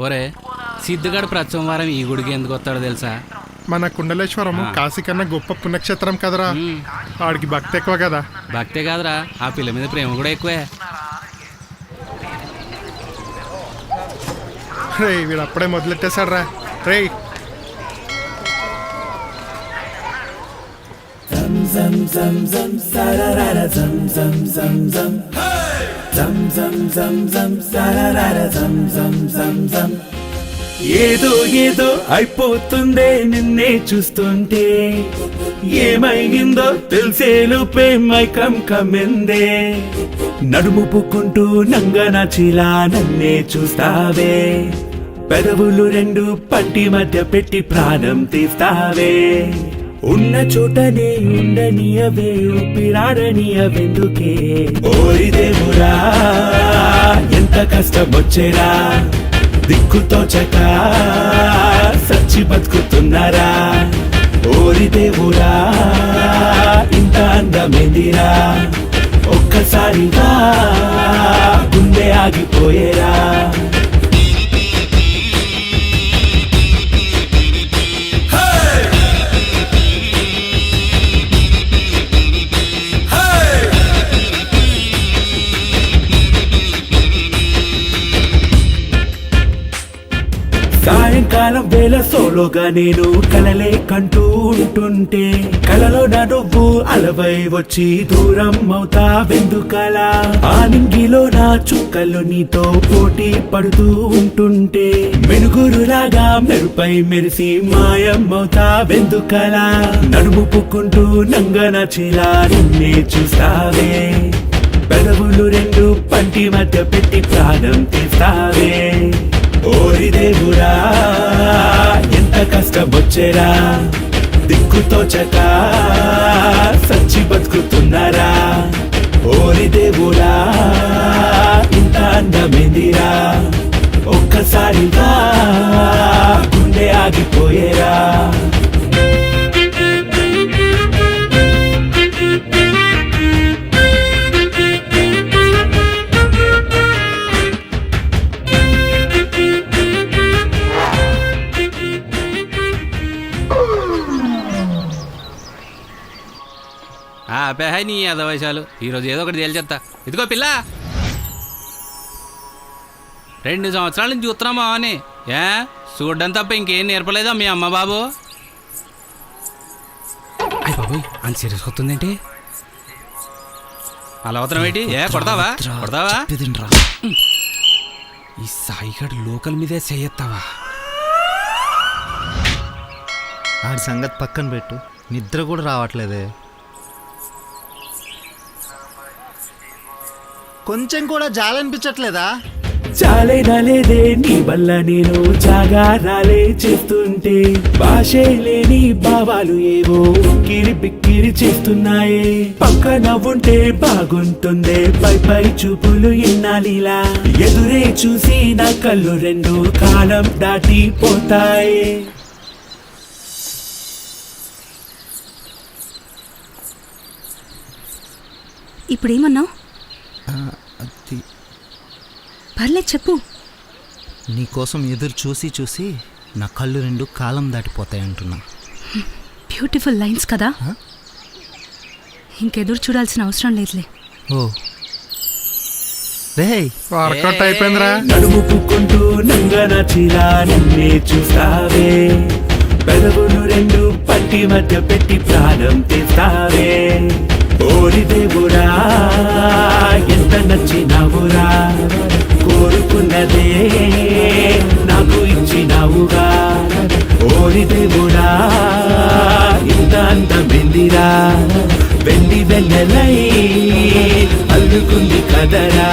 ఒరే సిద్ధుగాడు ప్రతి సోమవారం ఈ గుడికి ఎందుకు వస్తాడో తెలుసా? మన కుండలేశ్వరము కాశీ కన్నా గొప్ప పుణ్యక్షేత్రం కదరా. వాడికి భక్తి ఎక్కువ కదా. భక్తే కాదురా ఆ పిల్ల మీద ప్రేమ కూడా ఎక్కువే. రే వీడు అప్పుడే మొదలెట్టేశాడు రా రే ఏదో ఏదో అయిపోతుందే నిన్నే చూస్తుంటే. ఏమైందో తెలిసేలోపే మైకం కమ్మిందే. నడుము పుక్కుంటూ నంగన చిలా నన్నే చూస్తావే. పెదవులు రెండు పట్టి మధ్య పెట్టి ప్రాణం తీస్తావే. ఉన్న చోటనే ఉండనియవే ఊపిరాడనియవెందుకే ఓరి దేవురా ఎంత కష్టమొచ్చేరా దిక్కుతో చక సచ్చి బతుకుతున్నారా? ఓరి దేవురా ఇంత అందమేందిరా? ఒక్కసారిగా గుండె ఆగిపోయేరా? కాలం వేళ సోలోగా నేను కలలే కంటూ ఉంటుంటే కలలో నా నువ్వు అలవై వచ్చి దూరం అవుతా వెందుకలా ఆ నింగిలో నా చుక్కలు నీతో పోటీ పడుతూ ఉంటుంటే మెనుగురులాగా మెరుపై మెరిసి మాయం వెందుకలా నడుము పుక్కుంటూ నంగన చిలా నిన్నే చూస్తావే. పెదవులు రెండు పంటి మధ్య పెట్టి ప్రాణం తీస్తావే. ఓరి దేవురా ఎంత కష్టమొచ్చేరా? దిక్కుతో చక సచ్చి బతుకుతున్నారా? ఓరి దేవురా ఇంత అందమేందిరా? ఒక్కసారిగా గుండె ఆగిపోయేరా? ఆ పెహాయ్ నీ అదవైశాలు ఈరోజు ఏదో ఒకటి తేల్చేస్తా ఇదిగో పిల్ల. రెండు సంవత్సరాల నుంచి చూస్తున్నామా అని ఏ? చూడడం తప్ప ఇంకేం నేర్పలేదా మీ అమ్మ బాబు? అయ్య బాబోయ్ అంత సీరియస్ అవుతుందేంటి అలా అవుతున్నావు ఏంటి? ఏ కొడతావా? కొడతావా? ఈ సాయిగడ్ లోకల్ మీదే చేయత్తావా ఆడి సంగతి పక్కన పెట్టు. నిద్ర కూడా రావట్లేదే. కొంచెం కూడా జాలనిపించట్లేదా? చాలే రాలేదే నీ వల్ల నేను జాగారాలే చేస్తుంటే. భాషే లేని భావాలు ఏవో ఉక్కిరి బిక్కిరి చేస్తున్నాయే. పక్క నవ్వుంటే బాగుంటుందే పై పై చూపులు ఇన్నాలిలా ఎదురే చూసి నా కళ్ళు రెండు కాలం దాటిపోతాయి ఇప్పుడేమన్నావు? అది పర్లేదు చెప్పు. నీకోసం ఎదురు చూసి చూసి నా కళ్ళు రెండు కాలం దాటిపోతాయి అంటున్నా. బ్యూటిఫుల్ లైన్స్ కదా? ఇంకెదురు చూడాల్సిన అవసరం లేదులే. ఓ. రే వర్కౌట్ అయిపోయిందిరా. నడుము పుక్కుంటూ నంగన చిలా నిన్నే చూస్తావే. పెదవులు రెండు పట్టి మధ్య పెట్టి ప్రాణం తీస్తావే. ఓరి ఎంత నచ్చినావురా కోరుకున్నదే నాకు ఇచ్చినావుగా. ఓరి దేవుడా ఇంత అంత వెళ్ళిరా వెళ్ళి వెళ్ళలై అల్లుకుంది కదరా.